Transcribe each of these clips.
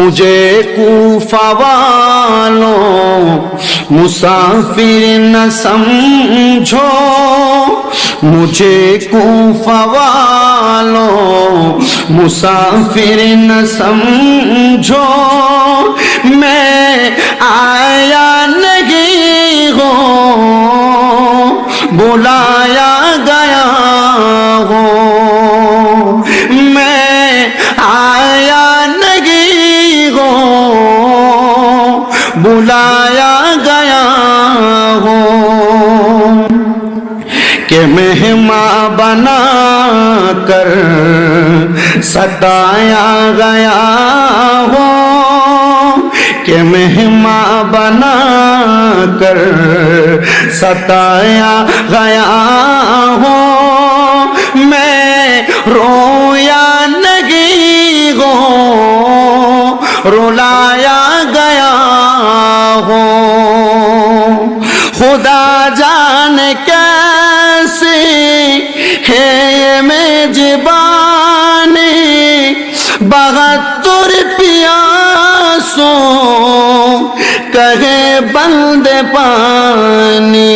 مجھے کوفہ والوں مسافر نہ سمجھو۔ مجھے کوفہ والوں مسافر نہ سمجھو۔ میں آیا نہیں ہوں، بلایا گیا گیا ہوں کہ مہماں بنا کر ستایا گیا ہو کہ مہماں بنا کر ستایا گیا ہو میں رویا نہیں ہو رلایا کیسے ہے یہ میزبانی بہتر پیاسوں کہے بند پانی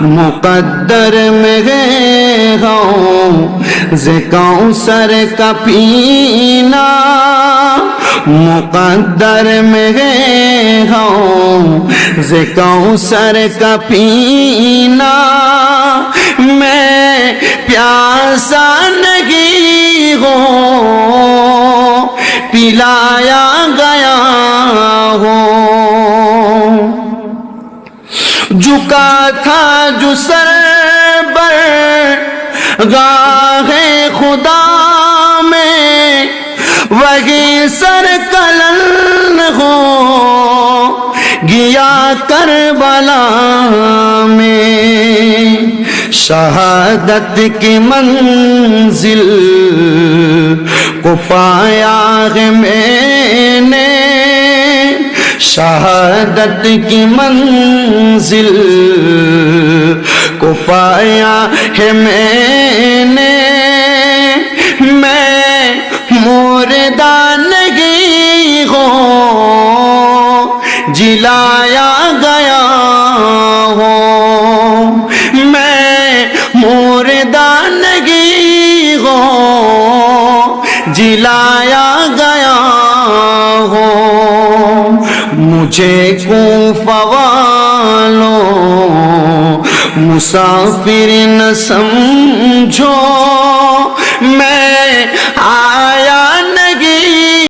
مقدر میں گئے ہوں زکاؤں سر کا پینا مقدر میں گئے ہوں زکاؤں سر کا پینا۔ میں پیاسا نہیں ہوں، پلایا گیا ہوں۔ جھکا تھا جو سر بر گاہ خدا گیا کربلا میں۔ شہادت کی منزل کو پایا ہے میں نے۔ شہادت کی منزل کو پایا ہے میں جلایا گیا ہوں۔ میں مردہ نہیں ہوں۔ جلایا گیا ہوں۔ مجھے کوفہ والوں، مسافر نہ سمجھو۔ میں